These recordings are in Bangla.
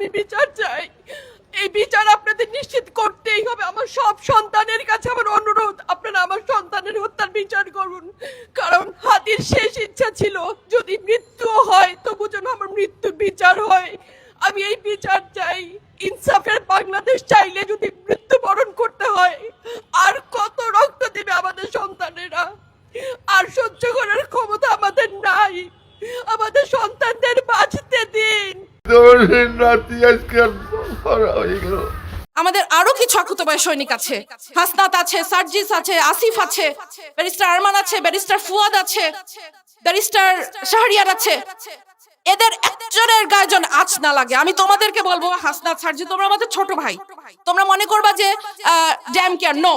আমি বিচার আমাদের আরও কিছু আকুতবায় সৈনিক আছে। হাসনাত আছে, সার্জিস আছে, আসিফ আছে, ব্যারিস্টার আরমান আছে, ব্যারিস্টার ফুয়াদ আছে, ব্যারিস্টার শাহরিয়ার আছে। এদের একজনের গায়ে যেন আঁচ না লাগে। আমি তোমাদেরকে বলব হাসনাত সার্জি তোমরা আমাদের ছোট ভাই তোমরা মনে করবা যে ড্যাম কেয়ার নো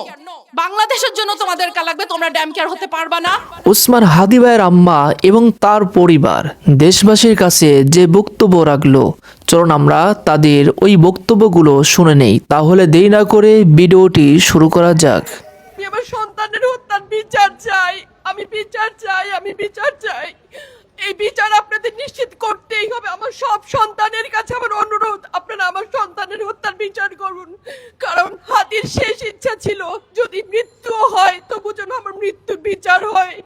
বাংলাদেশের জন্য তোমাদের কা লাগবে তোমরা ড্যাম কেয়ার হতে পারবা না। উসমান হাদি ভাইয়ের আম্মা এবং তার পরিবার দেশবাসীর কাছে যে বক্তব্য রাখল চলুন আমরা তাদের ওই বক্তব্যগুলো শুনে নেই। তাহলে দেরি না করে ভিডিওটি শুরু করা যাক। আমি আমার সন্তানের হত্যার বিচার চাই আমি বিচার চাই আমি বিচার চাই। এই বিচার আপনাদের নিশ্চিত করতেই হবে। আমার সব সন্তানের কাছে আমার অনুরোধ, আপনারা আমার সন্তানের হত্যার বিচার করুন। কারণ হাতির শেষ ইচ্ছা ছিল, যদি মৃত্যু হয়, তবু যেন আমার মৃত্যু বিচার হয়।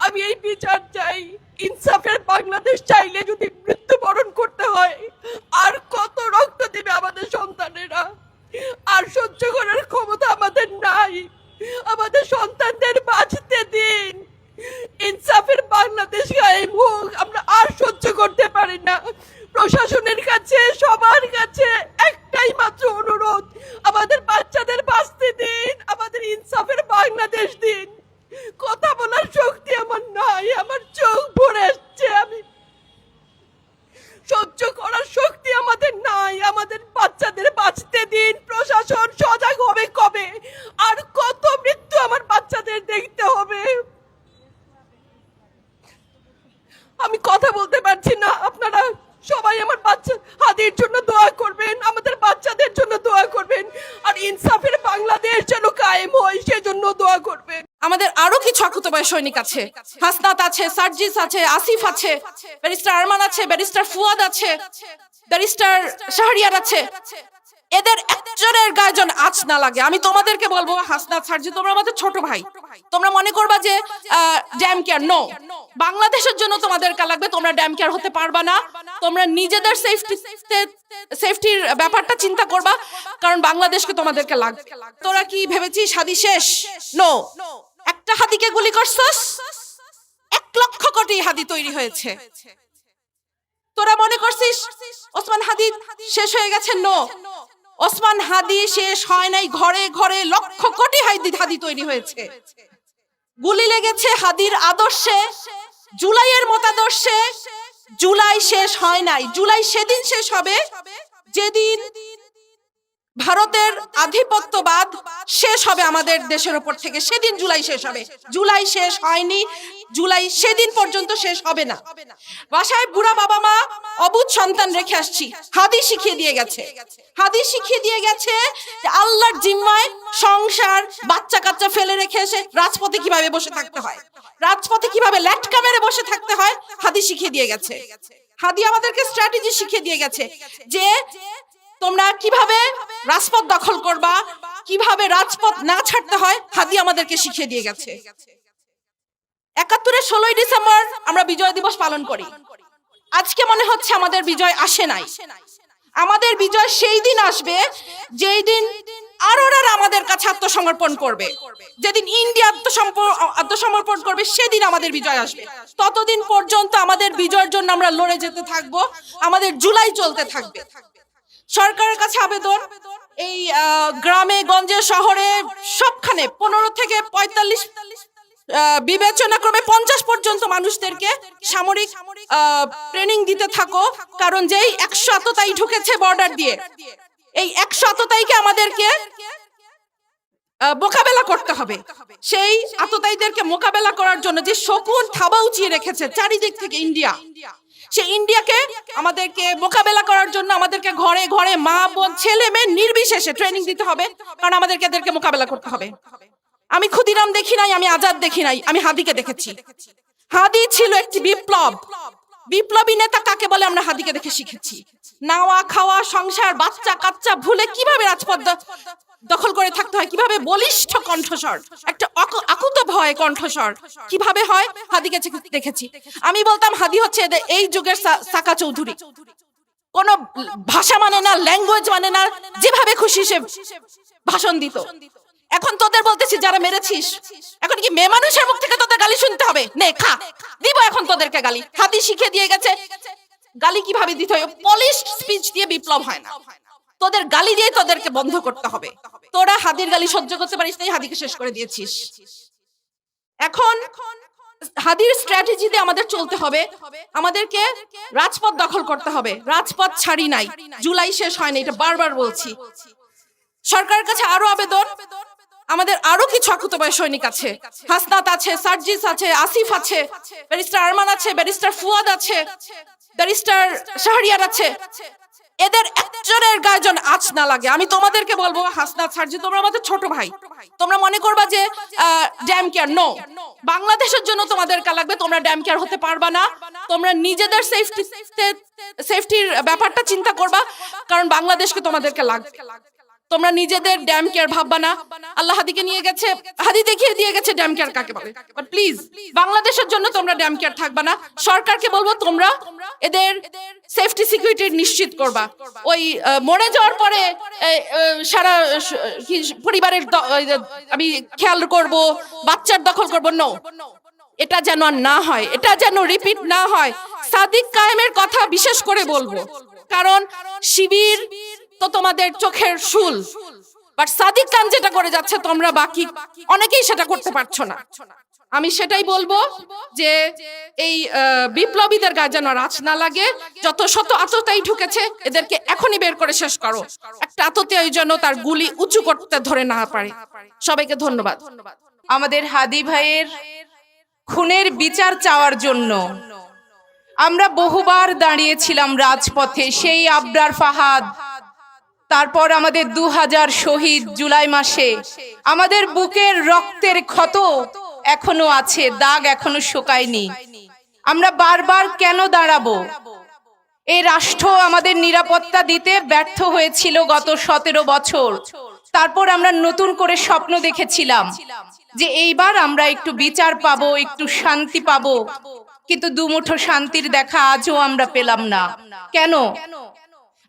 আমি এই বিচার চাই। ইনসাফের বাংলাদেশ চাইলে যদি মৃত্যুবরণ করতে হয় আর কত রক্ত দিবে আমাদের সন্তানেরা আর সহ্য করার ক্ষমতা আমাদের নাই আমাদের সন্তানদের বাঁচতে দিন ইনসাফের বাংলাদেশ গায়েব হোক আমরা আর সহ্য করতে পারি না প্রশাসনের কাছে সবার কাছে একটাই মাত্র অনুরোধ আমাদের বাচ্চাদের বাঁচতে দিন, আমাদের ইনসাফের বাংলাদেশ দিন। কথা বলার শক্তি আমার নাই, আমার চোখ ভরে আসছে আমি। সহ্য করার শক্তি আমাদের নাই, আমাদের বাচ্চাদের বাঁচতে দিন, প্রশাসন সজাগ হবে কবে? আর কত মৃত্যু আমার বাচ্চাদের দেখতে হবে? আমি কথা বলতে পারছি না, আপনারা সবাই আমার বাচ্চা হাদির জন্য দোয়া করবেন, আমাদের বাচ্চাদের জন্য দোয়া করবেন। আর ইনসাফের বাংলাদেশ যেন কায়েম হয়, সেজন্য দোয়া করবেন। আমাদের আরও কিছু আকুতবায় সৈনিক আছে। হাসনাত আছে, সার্জিস আছে, আসিফ আছে, ব্যারিস্টার আরমান আছে, ব্যারিস্টার ফুয়াদ আছে, ব্যারিস্টার শাহরিয়ার আছে। এদের একজনের গায়ে যেন আঁচ না লাগে। আমি তোমাদেরকে বলব হাসনাত সার্জি, তোমরা আমাদের ছোট ভাই। তোমরা মনে করবা যে ড্যাম কেয়ার নো বাংলাদেশের জন্য তোমাদের কা লাগবে, তোমরা ড্যাম কেয়ার হতে পারবা না। তোমরা নিজেদের সেফটি সেফটির ব্যাপারটা চিন্তা করবা, কারণ বাংলাদেশকে তোমাদেরকে লাগবে। তোরা কি ভেবেছিস হাদি শেষ? নো একটা হাদিকে গুলি করছস? এক লক্ষ কোটি হাদি তৈরি হয়েছে। তোরা মনে করছিস, ওসমান হাদি শেষ হয়ে গেছে? নো ওসমান হাদি শেষ হয় নাই, ঘরে ঘরে লক্ষ কোটি হাদি হাদি তৈরি হয়েছে। গুলি লেগেছে হাদির আদর্শে, জুলাইয়ের মতাদর্শে। জুলাই শেষ হয় নাই, জুলাই সেদিন শেষ হবে, যেদিন ভারতের আধিপত্যবাদ শেষ হবে আমাদের দেশের উপর থেকে, সেদিন জুলাই শেষ হবে। জুলাই শেষ হয়নি জুলাই সেদিন পর্যন্ত শেষ হবে না। বাসায় বুড়া বাবা মা, অবুধ সন্তান রেখে আসছি। হাদি শিখিয়ে দিয়ে গেছে। হাদি শিখিয়ে দিয়ে গেছে যে আল্লাহর জিম্মায় সংসার, বাচ্চা কাচ্চা ফেলে রেখে এসে রাজপথে কীভাবে বসে থাকতে হয়? রাজপথে কীভাবে ল্যাটকা মেরে বসে থাকতে হয়? হাদি শিখিয়ে দিয়ে গেছে। হাদি আমাদেরকে স্ট্র্যাটেজি শিখিয়ে দিয়ে গেছে যে তোমরা কীভাবে রাজপথ দখল করবা, কীভাবে রাজপথ না ছাড়তে হয়, হাদি আমাদেরকে শিখিয়ে দিয়ে গেছে। একাত্তরের ষোলোই ডিসেম্বর আমরা বিজয় দিবস পালন করি। আজকে মনে হচ্ছে আমাদের বিজয় আসে নাই। আমাদের বিজয় সেই দিন আসবে যেই দিন আরোরা আমাদের কাছে আত্মসমর্পণ করবে। যেদিন ইন্ডিয়া আত্মসমর্পণ করবে, সেদিন আমাদের বিজয় আসবে। ততদিন পর্যন্ত আমাদের বিজয়ের জন্য আমরা লড়ে যেতে থাকব, আমাদের জুলাই চলতে থাকবে। সরকারের কাছে আবেদন, এই গ্রামে, গঞ্জে, শহরে সবখানে পনেরো থেকে পঁয়তাল্লিশ আহ, বিবেচনা ক্রমে পঞ্চাশ পর্যন্ত মানুষদেরকে সামরিক ট্রেনিং দিতে থাকো কারণ যেই একশো আততাই ঢুকেছে বর্ডার দিয়ে এই একশো আততাইকে আমাদেরকে মোকাবেলা করতে হবে। সেই আততায়ীদেরকে মোকাবেলা করার জন্য যে শকুন থাবা উঁচিয়ে রেখেছে চারিদিক থেকে ইন্ডিয়া সে ইন্ডিয়াকে আমাদেরকে মোকাবেলা করার জন্য আমাদেরকে ঘরে ঘরে মা বোন ছেলে মেয়ে নির্বিশেষে ট্রেনিং দিতে হবে কারণ আমাদেরকে এদেরকে মোকাবেলা করতে হবে। আমি ক্ষুদিরাম দেখি নাই, আমি আজাদ দেখি নাই, আমি হাদিকে দেখেছি। হাদি ছিল একটি বিপ্লব। বিপ্লবী নেতা কাকে বলে আমরা হাদিকে দেখে শিখেছি? নাওয়া, খাওয়া, সংসার, বাচ্চা কাচ্চা ভুলে কীভাবে রাজপথ দখল করে থাকতে হয়? কীভাবে বলিষ্ঠ কণ্ঠস্বর, একটা আকুত ভয় কণ্ঠস্বর, কীভাবে হয়? হাদিকে দেখেছি। আমি বলতাম, হাদি হচ্ছে এই যুগের সাকা চৌধুরী। কোন ভাষা মানে না, ল্যাঙ্গুয়েজ মানে না, যেভাবে খুশি সে ভাষণ দিত। এখন তোদের বলতেছি যারা মেরেছিস, এখন কি মেয়ে মানুষের মুখ থেকে তোদের গালি শুনতে হবে? নে, খা। দিব এখন তোদেরকে গালি। হাতি শিখে দিয়ে গেছে। গালি কীভাবে দিতে হয়? পলিশ স্পিচ দিয়ে বিপ্লব হয় না। তোদের গালি দিয়ে তোদেরকে বন্ধ করতে হবে। তোরা হাদির গালি সহ্য করতে পারিস নাই হাদিকে শেষ করে দিয়েছিস। এখন হাদির স্ট্র্যাটেজিতে আমাদের চলতে হবে। আমাদেরকে রাজপথ দখল করতে হবে। রাজপথ ছাড়ি নাই। জুলাই শেষ হয়নি এটা বারবার বলছি। সরকারের কাছে আরও আবেদন। আমাদের আরও কিছু আকুতবায় সৈনিক আছে। হাসনাত আছে, সার্জিস আছে, আসিফ আছে, ব্যারিস্টার আরমান আছে, ব্যারিস্টার ফুয়াদ আছে, ব্যারিস্টার শাহরিয়ার আছে। এদের একজনের গায়ে যেন আঁচ না লাগে। আমি তোমাদেরকে বলব, হাসনাত, সার্জি, তোমরা আমাদের ছোট ভাই। তোমরা মনে করবা যে ড্যাম কেয়ার, নো। বাংলাদেশের জন্য তোমাদেরকে লাগবে, তোমরা ড্যাম কেয়ার হতে পারবা না। তোমরা নিজেদের সেফটি সেফটির ব্যাপারটা চিন্তা করবা, কারণ বাংলাদেশকে তোমাদেরকে লাগবে। তোমরা নিজেদের ড্যাম কেয়ার ভাববা না। আল্লাহ হাদিকে নিয়ে গেছে হাদি দেখিয়ে দিয়ে গেছে ড্যাম কেয়ার কাকে বলে। বাট প্লিজ বাংলাদেশের জন্য তোমরা ড্যাম কেয়ার থাকবা না। সরকারকে বলব তোমরা এদের সেফটি সিকিউরিটি নিশ্চিত করবা। ওই মরে যাওয়ার পরে সারা পরিবারের আমি খেয়াল করব, বাচ্চার দখল করব। নো এটা যেন আর না হয়, এটা যেন রিপিট না হয়। সাদিক কায়েমের কথা বিশেষ করে বলব। কারণ শিবির তো তোমাদের চোখের শুল। বাট সাদিক খান যেটা করে যাচ্ছে, তোমরা বাকি অনেকেই সেটা করতে পারছ না। আমি সেটাই বলব যে এই বিপ্লবীদের গায়ে যেন রাজ না লাগে, যত শত আততাই ঢুকেছে, এদেরকে এখনই বের করে শেষ করো। একটা আততাই যেন তার গুলি উঁচু করতে ধরে না পারে। সবাইকে ধন্যবাদ। আমাদের হাদি ভাইয়ের খুনের বিচার চাওয়ার জন্য আমরা বহুবার দাঁড়িয়েছিলাম রাজপথে, সেই আবরার ফাহাদ। তারপর আমাদের দু হাজার শহীদ জুলাই মাসে আমাদের বুকের রক্তের ক্ষত এখনও আছে, দাগ এখনও শোকায়নি। আমরা বারবার কেন দাঁড়াবো? এই রাষ্ট্র আমাদের নিরাপত্তা দিতে ব্যর্থ হয়েছিল গত সতেরো বছর। তারপর আমরা নতুন করে স্বপ্ন দেখেছিলাম যে এইবার আমরা একটু বিচার পাবো, একটু শান্তি পাবো। কিন্তু দুমুঠো শান্তির দেখা আজও আমরা পেলাম না। কেন?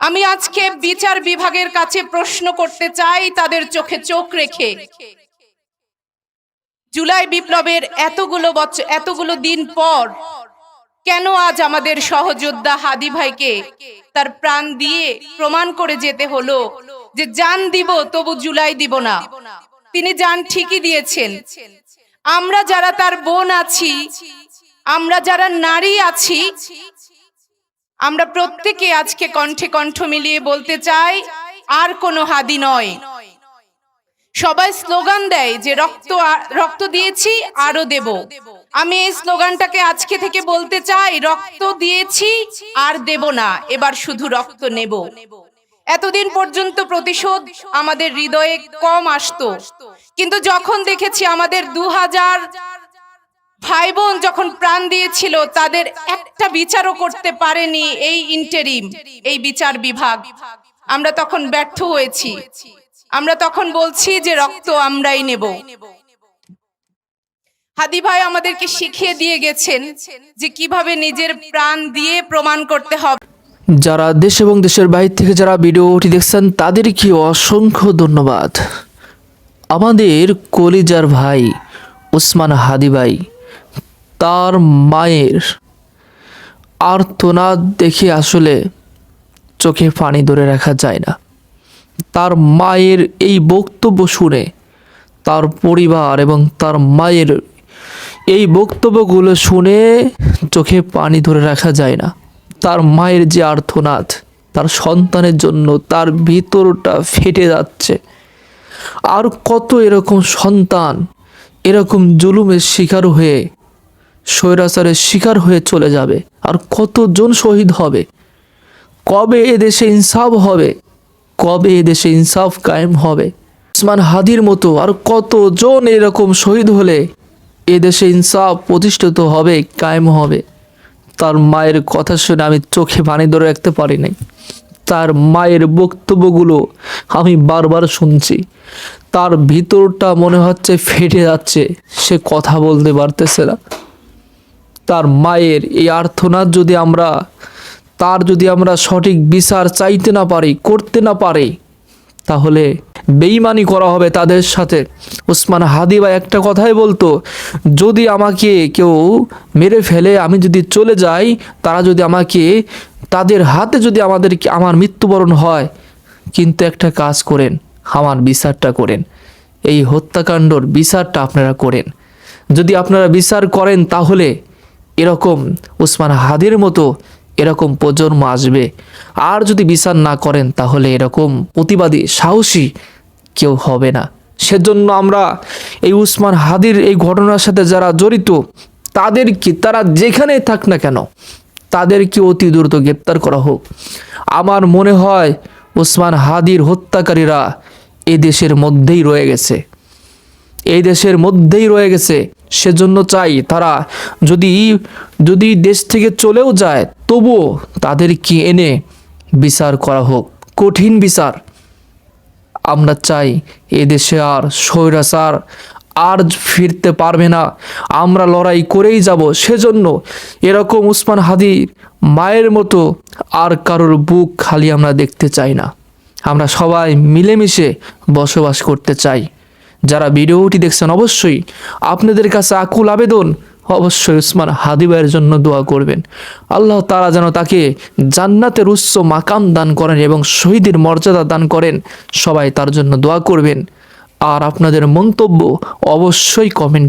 আমি আজকে বিচার বিভাগের কাছে প্রশ্ন করতে চাই, তাদের চোখে চোখ রেখে। জুলাই বিপ্লবের এতগুলো বছর এতগুলো দিন পর কেন আজ আমাদের সহযোদ্ধা হাদি ভাইকে তার প্রাণ দিয়ে প্রমাণ করে যেতে হলো যে জান দিব তবু জুলাই দিব না? তিনি জান ঠিকই দিয়েছেন। আমরা যারা তার বোন আছি, আমরা যারা নারী আছি আমরা প্রত্যেকে আজকে কণ্ঠে কণ্ঠ মিলিয়ে বলতে চাই, আর কোনো হাদি নয়। সবাই স্লোগান দেয় যে রক্ত রক্ত দিয়েছি, আরও দেব। আমি এই স্লোগানটাকে আজকে থেকে বলতে চাই, রক্ত দিয়েছি, আর দেব না, এবার শুধু রক্ত নেব। এতদিন পর্যন্ত প্রতিশোধ আমাদের হৃদয়ে কম আসতো। কিন্তু যখন দেখেছি আমাদের দু হাজার ভাই বোন যখন প্রাণ দিয়েছিল, তাদের একটা বিচারও করতে পারেনি এই ইন্টারিম এই বিচার বিভাগ। আমরা তখন ব্যর্থ হয়েছি। আমরা তখন বলছি যে, রক্ত আমরাই নেব। হাদি ভাই আমাদেরকে শিখিয়ে দিয়ে গেছেন যে, কীভাবে নিজের প্রাণ দিয়ে প্রমাণ করতে হবে। যারা দেশ এবং দেশের বাইরে থেকে যারা ভিডিওটি দেখছেন, তাদেরকে অসংখ্য ধন্যবাদ। আমাদের কলিজার ভাই, ওসমান হাদি ভাই তার মায়ের আর্তনাদ দেখে আসলে চোখে পানি ধরে রাখা যায় না। তার মায়ের এই বক্তব্য শুনে তার পরিবার এবং তার মায়ের এই বক্তব্যগুলো শুনে চোখে পানি ধরে রাখা যায় না। তার মায়ের যে আর্থনাদ তার সন্তানের জন্য তার ভিতরটা ফেটে যাচ্ছে। আর কত এরকম সন্তান, এরকম জুলুমের শিকার হয়ে স্বৈরাচারের শিকার হয়ে চলে যাবে। আর কতজন শহীদ হবে? কবে এদেশে ইনসাফ হবে? কবে এদেশে ইনসাফ কায়েম হবে? ওসমান হাদির মতো আর কতজন এরকম শহীদ হলে এদেশে ইনসাফ প্রতিষ্ঠিত হবে, কায়েম হবে? তার মায়ের কথা শুনে আমি চোখে পানি ধরে রাখতে পারি নাই। তার মায়ের বক্তব্যগুলো আমি বারবার শুনছি। তার ভিতরটা মনে হচ্ছে ফেটে যাচ্ছে। সে কথা বলতে পারতেছে না। তার মায়ের এই আর্থনাদ যদি আমরা, তার যদি আমরা সঠিক বিচার চাইতে না পারি, করতে না পারি, তাহলে বেইমানি করা হবে তাদের সাথে। ওসমান হাদিবা একটা কথাই বলতো, যদি আমাকে কেউ মেরে ফেলে, আমি যদি চলে যাই, তারা যদি আমাকে, তাদের হাতে যদি আমাদের, আমার মৃত্যুবরণ হয়, কিন্তু একটা কাজ করেন, আমার বিচারটা করেন। এই হত্যাকাণ্ডর বিচারটা আপনারা করেন। যদি আপনারা বিচার করেন, তাহলে এরকম উসমান হাদির মতো এরকম প্রজন্ম আসবে। আর যদি বিচার না করেন, তাহলে এরকম প্রতিবাদী সাহসী কেউ হবে না। সেজন্য আমরা এই উসমান হাদির এই ঘটনার সাথে যারা জড়িত, তাদের কি, তারা যেখানেই থাক না কেন তাদেরকে অতি দ্রুত গ্রেপ্তার করা হোক? আমার মনে হয় ওসমান হাদির হত্যাকারীরা এ দেশের মধ্যেই রয়ে গেছে। এই দেশের মধ্যেই রয়ে গেছে। সেজন্য চাই তারা যদি যদি দেশ থেকে চলেও যায়, তবুও তাদেরকে এনে বিচার করা হোক। কঠিন বিচার। আমরা চাই এ দেশে আর স্বৈরাচার আর ফিরতে পারবে না। আমরা লড়াই করেই যাব। সেজন্য এরকম উসমান হাদির মায়ের মতো আর কারোর বুক খালি আমরা দেখতে চাই না। আমরা সবাই মিলেমিশে বসবাস করতে চাই। যারা ভিডিওটি দেখছেন অবশ্যই আপনাদের কাছে আকুল আবেদন। অবশ্যই উসমান হাদিবাইয়ের জন্য দোয়া করবেন। আল্লাহ তারা যেন তাকে জান্নাতের উচ্চ মাকাম দান করেন এবং শহীদের মর্যাদা দান করেন। সবাই তার জন্য দোয়া করবেন। আর আপনাদের মন্তব্য অবশ্যই কমেন্ট